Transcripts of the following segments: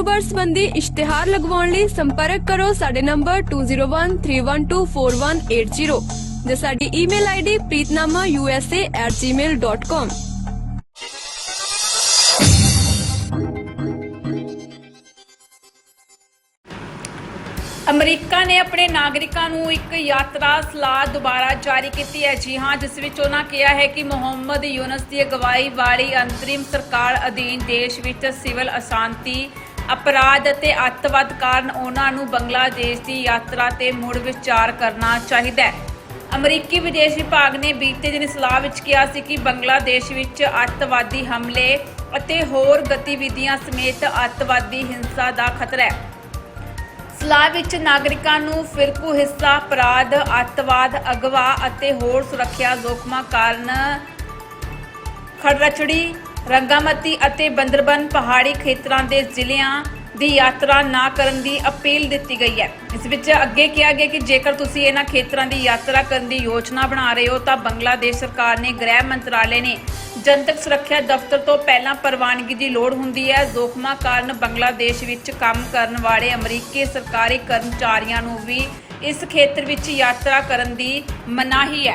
ਕਾਰੋਬਾਰ ਸੰਬੰਧੀ ਇਸ਼ਤਿਹਾਰ ਲਗਵਾਉਣ ਲਈ ਸੰਪਰਕ ਕਰੋ ਸਾਡੇ ਨੰਬਰ 2013124180 ਜਾਂ ਸਾਡੀ ਈਮੇਲ ਆਈਡੀ preetnamausa@gmail.com ਅਮਰੀਕਾ ਨੇ ਆਪਣੇ ਨਾਗਰਿਕਾਂ ਨੂੰ ਇੱਕ ਯਾਤਰਾ ਸਲਾਹ ਦੁਬਾਰਾ ਜਾਰੀ ਕੀਤੀ ਹੈ। ਜੀ ਹਾਂ, ਜਿਸ ਵਿੱਚ ਉਹਨਾਂ ਕਿਹਾ ਹੈ ਕਿ ਮੁਹੰਮਦ ਯੂਨਸ ਦੀ ਅਗਵਾਈ ਵਾਲੀ ਅੰਤਰਿਮ ਸਰਕਾਰ ਅਧੀਨ ਦੇਸ਼ ਵਿੱਚ ਸਿਵਲ ਅਸ਼ਾਂਤੀ ਅਪਰਾਧ ਅਤੇ ਅੱਤਵਾਦ ਕਾਰਨ ਉਹਨਾਂ ਨੂੰ ਬੰਗਲਾਦੇਸ਼ ਦੀ ਯਾਤਰਾ ਤੇ ਮੁੜ ਵਿਚਾਰ ਕਰਨਾ ਚਾਹੀਦਾ ਹੈ। ਅਮਰੀਕੀ ਵਿਦੇਸ਼ ਵਿਭਾਗ ਨੇ ਬੀਤੇ ਦਿਨ ਸਲਾਹ ਵਿੱਚ ਕਿਹਾ ਸੀ ਕਿ ਬੰਗਲਾਦੇਸ਼ ਵਿੱਚ ਅੱਤਵਾਦੀ ਹਮਲੇ ਅਤੇ ਹੋਰ ਗਤੀਵਿਧੀਆਂ ਸਮੇਤ ਅੱਤਵਾਦੀ ਹਿੰਸਾ ਦਾ ਖਤਰਾ ਹੈ। ਸਲਾਹ ਵਿੱਚ ਨਾਗਰਿਕਾਂ ਨੂੰ ਫਿਰਕੂ ਹਿੱਸਾ, ਅਪਰਾਧ, ਅੱਤਵਾਦ, ਅਗਵਾ ਅਤੇ ਹੋਰ ਸੁਰੱਖਿਆ ਜ਼ੋਖਮਾਂ ਕਾਰਨ ਖੜਰਚੜੀ ਰੰਗਾਮਤੀ ਅਤੇ ਬੰਦਰਬਨ ਪਹਾੜੀ ਖੇਤਰਾਂ ਦੇ ਜ਼ਿਲ੍ਹਿਆਂ ਦੀ ਯਾਤਰਾ ਨਾ ਕਰਨ ਦੀ ਅਪੀਲ ਦਿੱਤੀ ਗਈ ਹੈ। ਇਸ ਵਿੱਚ ਅੱਗੇ ਕਿਹਾ ਗਿਆ ਕਿ ਜੇਕਰ ਤੁਸੀਂ ਇਹਨਾਂ ਖੇਤਰਾਂ ਦੀ ਯਾਤਰਾ ਕਰਨ ਦੀ ਯੋਜਨਾ ਬਣਾ ਰਹੇ ਹੋ, ਤਾਂ ਬੰਗਲਾਦੇਸ਼ ਸਰਕਾਰ ਨੇ ਗ੍ਰਹਿ ਮੰਤਰਾਲੇ ਨੇ ਜਨਤਕ ਸੁਰੱਖਿਆ ਦਫ਼ਤਰ ਤੋਂ ਪਹਿਲਾਂ ਪ੍ਰਵਾਨਗੀ ਦੀ ਲੋੜ ਹੁੰਦੀ ਹੈ। ਜ਼ੋਖਮਾਂ ਕਾਰਨ ਬੰਗਲਾਦੇਸ਼ ਵਿੱਚ ਕੰਮ ਕਰਨ ਵਾਲੇ ਅਮਰੀਕੀ ਸਰਕਾਰੀ ਕਰਮਚਾਰੀਆਂ ਨੂੰ ਵੀ ਇਸ ਖੇਤਰ ਵਿੱਚ ਯਾਤਰਾ ਕਰਨ ਦੀ ਮਨਾਹੀ ਹੈ।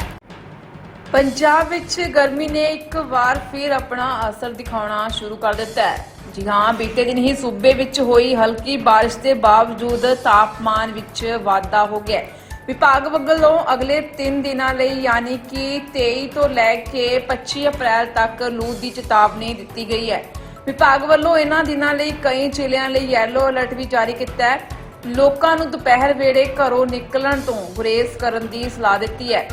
ਪੰਜਾਬ ਵਿੱਚ ਗਰਮੀ ਨੇ ਇੱਕ ਵਾਰ ਫਿਰ ਆਪਣਾ ਅਸਰ ਦਿਖਾਉਣਾ ਸ਼ੁਰੂ ਕਰ ਦਿੱਤਾ ਹੈ। ਜੀ ਹਾਂ, ਬੀਤੇ ਦਿਨ ਹੀ ਸੂਬੇ ਵਿੱਚ ਹੋਈ ਹਲਕੀ ਬਾਰਿਸ਼ ਦੇ ਬਾਵਜੂਦ ਤਾਪਮਾਨ ਵਿੱਚ ਵਾਧਾ ਹੋ ਗਿਆ ਵਿਭਾਗ ਵੱਲੋਂ ਅਗਲੇ 3 ਦਿਨਾਂ ਲਈ ਯਾਨੀ ਕਿ 23 ਤੋਂ ਲੈ ਕੇ 25 ਅਪ੍ਰੈਲ ਤੱਕ ਲੂ ਦੀ ਚੇਤਾਵਨੀ ਦਿੱਤੀ ਗਈ ਹੈ। ਵਿਭਾਗ ਵੱਲੋਂ ਇਹਨਾਂ ਦਿਨਾਂ ਲਈ ਕਈ ਜ਼ਿਲ੍ਹਿਆਂ ਲਈ ਯੈਲੋ ਅਲਰਟ ਵੀ ਜਾਰੀ ਕੀਤਾ ਹੈ। ਲੋਕਾਂ ਨੂੰ ਦੁਪਹਿਰ ਵੇਲੇ ਘਰੋਂ ਨਿਕਲਣ ਤੋਂ ਗੁਰੇਜ਼ ਕਰਨ ਦੀ ਸਲਾਹ ਦਿੱਤੀ ਹੈ।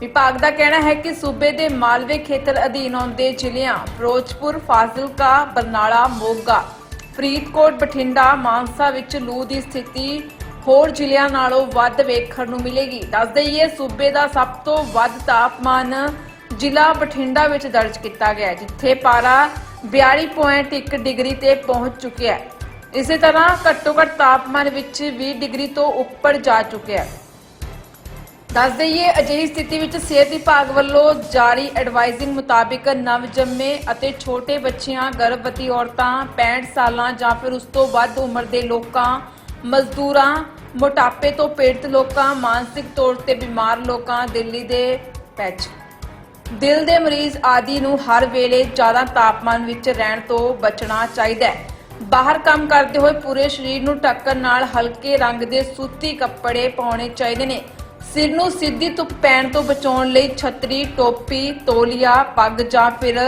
ਵਿਭਾਗ ਦਾ ਕਹਿਣਾ ਹੈ ਕਿ ਸੂਬੇ ਦੇ ਮਾਲਵੇ ਖੇਤਰ ਅਧੀਨ ਆਉਂਦੇ ਜ਼ਿਲ੍ਹਿਆਂ ਫਿਰੋਜ਼ਪੁਰ ਫਾਜ਼ਿਲਕਾ ਬਰਨਾਲਾ ਮੋਗਾ ਫਰੀਦਕੋਟ ਬਠਿੰਡਾ ਮਾਨਸਾ ਵਿੱਚ ਲੂ ਦੀ ਸਥਿਤੀ ਹੋਰ ਜ਼ਿਲ੍ਹਿਆਂ ਨਾਲੋਂ ਵੱਧ ਵੇਖਣ ਨੂੰ ਮਿਲੇਗੀ। ਦੱਸ ਦਈਏ ਸੂਬੇ ਦਾ ਸਭ ਤੋਂ ਵੱਧ ਤਾਪਮਾਨ ਜ਼ਿਲ੍ਹਾ ਬਠਿੰਡਾ ਵਿੱਚ ਦਰਜ ਕੀਤਾ ਗਿਆ ਹੈ, ਜਿੱਥੇ ਪਾਰਾ 42.1 ਡਿਗਰੀ ਤੇ ਪਹੁੰਚ ਚੁੱਕਿਆ ਹੈ। ਇਸੇ ਤਰ੍ਹਾਂ ਘੱਟੋ ਘੱਟ ਤਾਪਮਾਨ ਵਿੱਚ 20 ਡਿਗਰੀ ਤੋਂ ਉੱਪਰ ਜਾ ਚੁੱਕਿਆ ਹੈ। ਦੱਸ ਦਈਏ, ਅਜਿਹੀ ਸਥਿਤੀ ਵਿੱਚ ਸਿਹਤ ਵਿਭਾਗ ਵੱਲੋਂ ਜਾਰੀ ਐਡਵਾਈਜ਼ਿੰਗ ਮੁਤਾਬਿਕ ਨਵਜੰਮੇ ਅਤੇ ਛੋਟੇ ਬੱਚਿਆਂ, ਗਰਭਵਤੀ ਔਰਤਾਂ 65 ਸਾਲਾਂ ਜਾਂ ਫਿਰ ਉਸ ਤੋਂ ਵੱਧ ਉਮਰ ਦੇ ਲੋਕਾਂ, ਮਜ਼ਦੂਰਾਂ, ਮੋਟਾਪੇ ਤੋਂ ਪੀੜਤ ਲੋਕਾਂ, ਮਾਨਸਿਕ ਤੌਰ ਤੇ ਬਿਮਾਰ ਲੋਕਾਂ, ਦਿੱਲੀ ਦੇ ਪੈਚ ਦਿਲ ਦੇ ਮਰੀਜ਼ ਆਦਿ ਨੂੰ ਹਰ ਵੇਲੇ ਜ਼ਿਆਦਾ ਤਾਪਮਾਨ ਵਿੱਚ ਰਹਿਣ ਤੋਂ ਬਚਣਾ ਚਾਹੀਦਾ ਹੈ। ਬਾਹਰ ਕੰਮ ਕਰਦੇ ਹੋਏ ਪੂਰੇ ਸਰੀਰ ਨੂੰ ਢੱਕਣ ਨਾਲ ਹਲਕੇ ਰੰਗ ਦੇ ਸੂਤੀ ਕੱਪੜੇ ਪਾਉਣੇ ਚਾਹੀਦੇ ਨੇ। ਸਿਰ ਨੂੰ ਸਿੱਧੀ ਧੁੱਪ ਪੈਣ ਤੋਂ ਬਚਾਉਣ ਲਈ ਛਤਰੀ, ਟੋਪੀ, ਤੋਲੀਆ, ਪੱਗ ਜਾਂ ਫਿਰ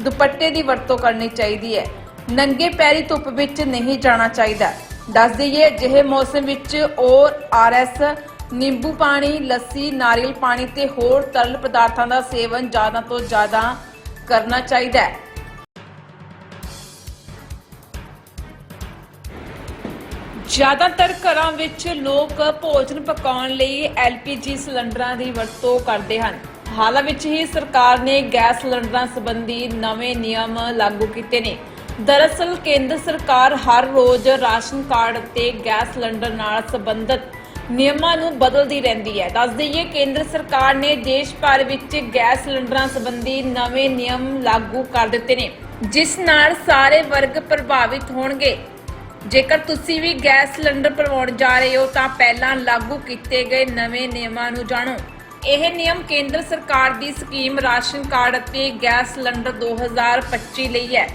ਦੁਪੱਟੇ ਦੀ ਵਰਤੋਂ ਕਰਨੀ ਚਾਹੀਦੀ ਹੈ। ਨੰਗੇ ਪੈਰੀ ਧੁੱਪ ਵਿੱਚ ਨਹੀਂ ਜਾਣਾ ਚਾਹੀਦਾ। ਦੱਸ ਦਈਏ, ਅਜਿਹੇ ਮੌਸਮ ਵਿੱਚ ਔਰ ਆਰਐਸ, ਨਿੰਬੂ ਪਾਣੀ, ਲੱਸੀ, ਨਾਰੀਅਲ ਪਾਣੀ ਤੇ ਹੋਰ ਤਰਲ ਪਦਾਰਥਾਂ ਦਾ ਸੇਵਨ ਜ਼ਿਆਦਾ ਤੋਂ ਜ਼ਿਆਦਾ ਕਰਨਾ ਚਾਹੀਦਾ ਹੈ। ਜ਼ਿਆਦਾਤਰ ਘਰਾਂ ਵਿੱਚ ਲੋਕ ਭੋਜਨ ਪਕਾਉਣ ਲਈ LPG ਸਿਲੰਡਰਾਂ ਦੀ ਵਰਤੋਂ ਕਰਦੇ ਹਨ। ਹਾਲ ਵਿੱਚ ਹੀ ਸਰਕਾਰ ਨੇ ਗੈਸ ਸਿਲੰਡਰਾਂ ਸੰਬੰਧੀ ਨਵੇਂ ਨਿਯਮ ਲਾਗੂ ਕੀਤੇ ਨੇ। ਦਰਅਸਲ ਕੇਂਦਰ ਸਰਕਾਰ ਹਰ ਰੋਜ਼ ਰਾਸ਼ਨ ਕਾਰਡ ਅਤੇ ਗੈਸ ਸਿਲੰਡਰ ਨਾਲ ਸੰਬੰਧਿਤ ਨਿਯਮਾਂ ਨੂੰ ਬਦਲਦੀ ਰਹਿੰਦੀ ਹੈ। ਦੱਸ ਦਈਏ, ਕੇਂਦਰ ਸਰਕਾਰ ਨੇ ਦੇਸ਼ ਭਰ ਵਿੱਚ ਗੈਸ ਸਿਲੰਡਰਾਂ ਸੰਬੰਧੀ ਨਵੇਂ ਨਿਯਮ ਲਾਗੂ ਕਰ ਦਿੱਤੇ ਨੇ, ਜਿਸ ਨਾਲ ਸਾਰੇ ਵਰਗ ਪ੍ਰਭਾਵਿਤ ਹੋਣਗੇ। ਜੇਕਰ ਤੁਸੀਂ ਵੀ ਗੈਸ ਸਿਲੰਡਰ ਭਰਵਾਉਣ ਜਾ ਰਹੇ ਹੋ, ਤਾਂ ਪਹਿਲਾਂ ਲਾਗੂ ਕੀਤੇ ਗਏ ਨਵੇਂ ਨਿਯਮਾਂ ਨੂੰ ਜਾਣੋ। ਇਹ ਨਿਯਮ ਕੇਂਦਰ ਸਰਕਾਰ ਦੀ ਸਕੀਮ ਰਾਸ਼ਨ ਕਾਰਡ ਅਤੇ ਗੈਸ ਸਿਲੰਡਰ 2025 ਲਈ ਹੈ,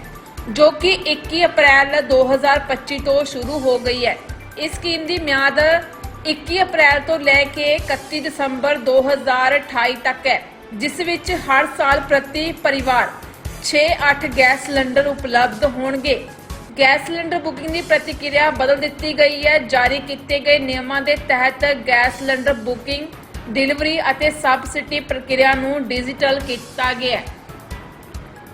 ਜੋ ਕਿ 21 ਅਪ੍ਰੈਲ 2025 ਤੋਂ ਸ਼ੁਰੂ ਹੋ ਗਈ ਹੈ। ਇਸ ਸਕੀਮ ਦੀ ਮਿਆਦ 21 ਅਪ੍ਰੈਲ ਤੋਂ ਲੈ ਕੇ 31 ਦਸੰਬਰ 2028 ਤੱਕ ਹੈ, ਜਿਸ ਵਿੱਚ ਹਰ ਸਾਲ ਪ੍ਰਤੀ ਪਰਿਵਾਰ 6-8 ਗੈਸ ਸਿਲੰਡਰ ਉਪਲਬਧ ਹੋਣਗੇ। ਗੈਸ ਸਿਲੰਡਰ ਬੁਕਿੰਗ ਦੀ ਪ੍ਰਤੀਕਿਰਿਆ ਬਦਲ ਦਿੱਤੀ ਗਈ ਹੈ। ਜਾਰੀ ਕੀਤੇ ਗਏ ਨਿਯਮਾਂ ਦੇ ਤਹਿਤ ਗੈਸ ਸਿਲੰਡਰ ਬੁਕਿੰਗ, ਡਿਲੀਵਰੀ ਅਤੇ ਸਬਸਿਡੀ ਪ੍ਰਕਿਰਿਆ ਨੂੰ ਡਿਜੀਟਲ ਕੀਤਾ ਗਿਆ ਹੈ।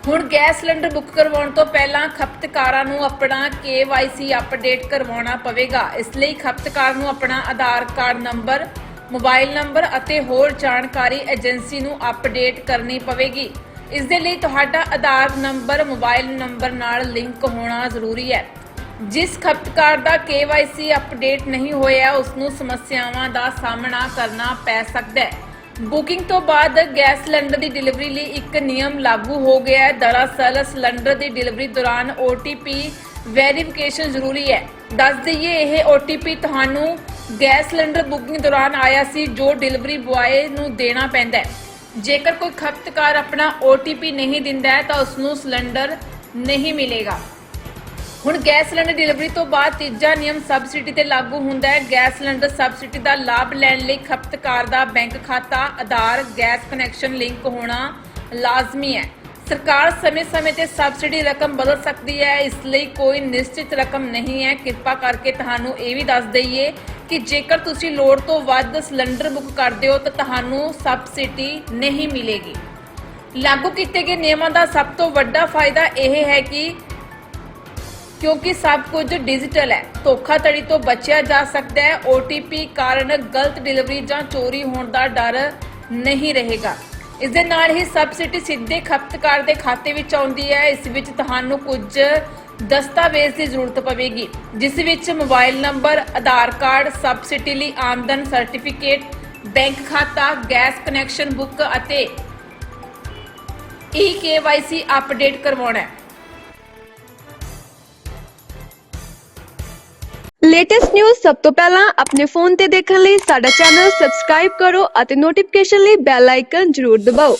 ਹੁਣ ਗੈਸ ਸਿਲੰਡਰ ਬੁੱਕ ਕਰਵਾਉਣ ਤੋਂ ਪਹਿਲਾਂ ਖਪਤਕਾਰਾਂ ਨੂੰ ਆਪਣਾ KYC ਅਪਡੇਟ ਕਰਵਾਉਣਾ ਪਵੇਗਾ। ਇਸ ਲਈ ਖਪਤਕਾਰ ਨੂੰ ਆਪਣਾ Aadhaar card number, mobile number ਅਤੇ ਹੋਰ ਜਾਣਕਾਰੀ ਏਜੰਸੀ ਨੂੰ ਅਪਡੇਟ ਕਰਨੀ ਪਵੇਗੀ। ਇਸ ਦੇ ਲਈ ਤੁਹਾਡਾ ਆਧਾਰ ਨੰਬਰ, ਮੋਬਾਈਲ ਨੰਬਰ ਨਾਲ ਲਿੰਕ ਹੋਣਾ ਜ਼ਰੂਰੀ ਹੈ। ਜਿਸ ਖਪਤਕਾਰ ਦਾ KYC ਅਪਡੇਟ ਨਹੀਂ ਹੋਇਆ ਉਸ ਨੂੰ ਸਮੱਸਿਆਵਾਂ ਦਾ ਸਾਹਮਣਾ ਕਰਨਾ ਪੈ ਸਕਦਾ ਹੈ। ਬੁਕਿੰਗ ਤੋਂ ਬਾਅਦ ਗੈਸ ਸਿਲੰਡਰ ਦੀ ਡਿਲੀਵਰੀ ਲਈ ਇੱਕ ਨਿਯਮ ਲਾਗੂ ਹੋ ਗਿਆ ਹੈ। ਦਰਅਸਲ, ਸਿਲੰਡਰ ਦੀ ਡਿਲੀਵਰੀ ਦੌਰਾਨ OTP ਵੈਰੀਫਿਕੇਸ਼ਨ ਜ਼ਰੂਰੀ ਹੈ। ਦੱਸ ਦਈਏ, ਇਹ OTP ਤੁਹਾਨੂੰ ਗੈਸ ਸਿਲੰਡਰ ਬੁਕਿੰਗ ਦੌਰਾਨ ਆਇਆ ਸੀ, ਜੋ ਡਿਲੀਵਰੀ ਬੁਆਏ ਨੂੰ ਦੇਣਾ ਪੈਂਦਾ ਹੈ। ਜੇਕਰ ਕੋਈ ਖਪਤਕਾਰ ਆਪਣਾ OTP ਨਹੀਂ ਦਿੰਦਾ ਹੈ ਤਾਂ ਉਸ ਨੂੰ ਸਿਲੰਡਰ ਨਹੀਂ ਮਿਲੇਗਾ। ਹੁਣ ਗੈਸ ਸਿਲੰਡਰ ਡਿਲੀਵਰੀ ਤੋਂ ਬਾਅਦ ਤੀਜਾ ਨਿਯਮ ਸਬਸਿਡੀ ਤੇ ਲਾਗੂ ਹੁੰਦਾ ਹੈ। ਗੈਸ ਸਿਲੰਡਰ ਸਬਸਿਡੀ ਦਾ ਲਾਭ ਲੈਣ ਲਈ ਖਪਤਕਾਰ ਦਾ ਬੈਂਕ ਖਾਤਾ, ਆਧਾਰ, ਗੈਸ ਕਨੈਕਸ਼ਨ ਲਿੰਕ ਹੋਣਾ ਲਾਜ਼ਮੀ ਹੈ। ਸਰਕਾਰ ਸਮੇਂ-ਸਮੇਂ ਤੇ ਸਬਸਿਡੀ ਰਕਮ ਬਦਲ ਸਕਦੀ ਹੈ। ਇਸ ਲਈ ਕੋਈ ਨਿਸ਼ਚਿਤ ਰਕਮ ਨਹੀਂ ਹੈ। ਕਿਰਪਾ ਕਰਕੇ ਤੁਹਾਨੂੰ ਇਹ ਵੀ ਦੱਸ ਦਈਏ ਕਿ ਜੇਕਰ ਤੁਸੀਂ ਲੋੜ ਤੋਂ ਵੱਧ ਸਿਲੰਡਰ ਬੁੱਕ ਕਰਦੇ ਹੋ ਤਾਂ ਤੁਹਾਨੂੰ ਸਬਸਿਡੀ ਨਹੀਂ ਮਿਲੇਗੀ। ਲਾਗੂ ਕੀਤੇ ਗਏ ਨਿਯਮਾਂ ਦਾ ਸਭ ਤੋਂ ਵੱਡਾ ਫਾਇਦਾ ਇਹ ਹੈ ਕਿ ਕਿਉਂਕਿ ਸਭ ਕੁਝ ਡਿਜੀਟਲ ਹੈ, ਧੋਖਾਧੜੀ ਤੋਂ ਬਚਿਆ ਜਾ ਸਕਦਾ ਹੈ OTP ਕਾਰਨ ਗਲਤ ਡਿਲੀਵਰੀ ਜਾਂ ਚੋਰੀ ਹੋਣ ਦਾ ਡਰ ਨਹੀਂ ਰਹੇਗਾ। ਇਸ ਦੇ ਨਾਲ ਹੀ ਸਬਸਿਡੀ ਸਿੱਧੇ ਖਪਤਕਾਰ ਦੇ ਖਾਤੇ ਵਿੱਚ ਆਉਂਦੀ ਹੈ, ਇਸ ਵਿੱਚ ਤੁਹਾਨੂੰ ਕੁਝ ਦਸਤਾਵੇਜ਼ ਦੀ ਜ਼ਰੂਰਤ ਪਵੇਗੀ, ਜਿਸ ਵਿੱਚ mobile number, Aadhaar card, subsidy ਲਈ ਆਮਦਨ ਸਰਟੀਫਿਕੇਟ, ਬੈਂਕ ਖਾਤਾ, ਗੈਸ ਕਨੈਕਸ਼ਨ ਬੁੱਕ ਅਤੇ eKYC ਅਪਡੇਟ ਕਰਵਾਉਣਾ ਹੈ। ਲੇਟੈਸਟ ਨਿਊਜ਼ ਸਭ ਤੋਂ ਪਹਿਲਾਂ ਆਪਣੇ ਫੋਨ ਤੇ ਦੇਖਣ ਲਈ ਸਾਡਾ ਚੈਨਲ ਸਬਸਕ੍ਰਾਈਬ ਕਰੋ ਅਤੇ ਨੋਟੀਫਿਕੇਸ਼ਨ ਲਈ ਬੈਲ ਆਈਕਨ ਜ਼ਰੂਰ ਦਬਾਓ।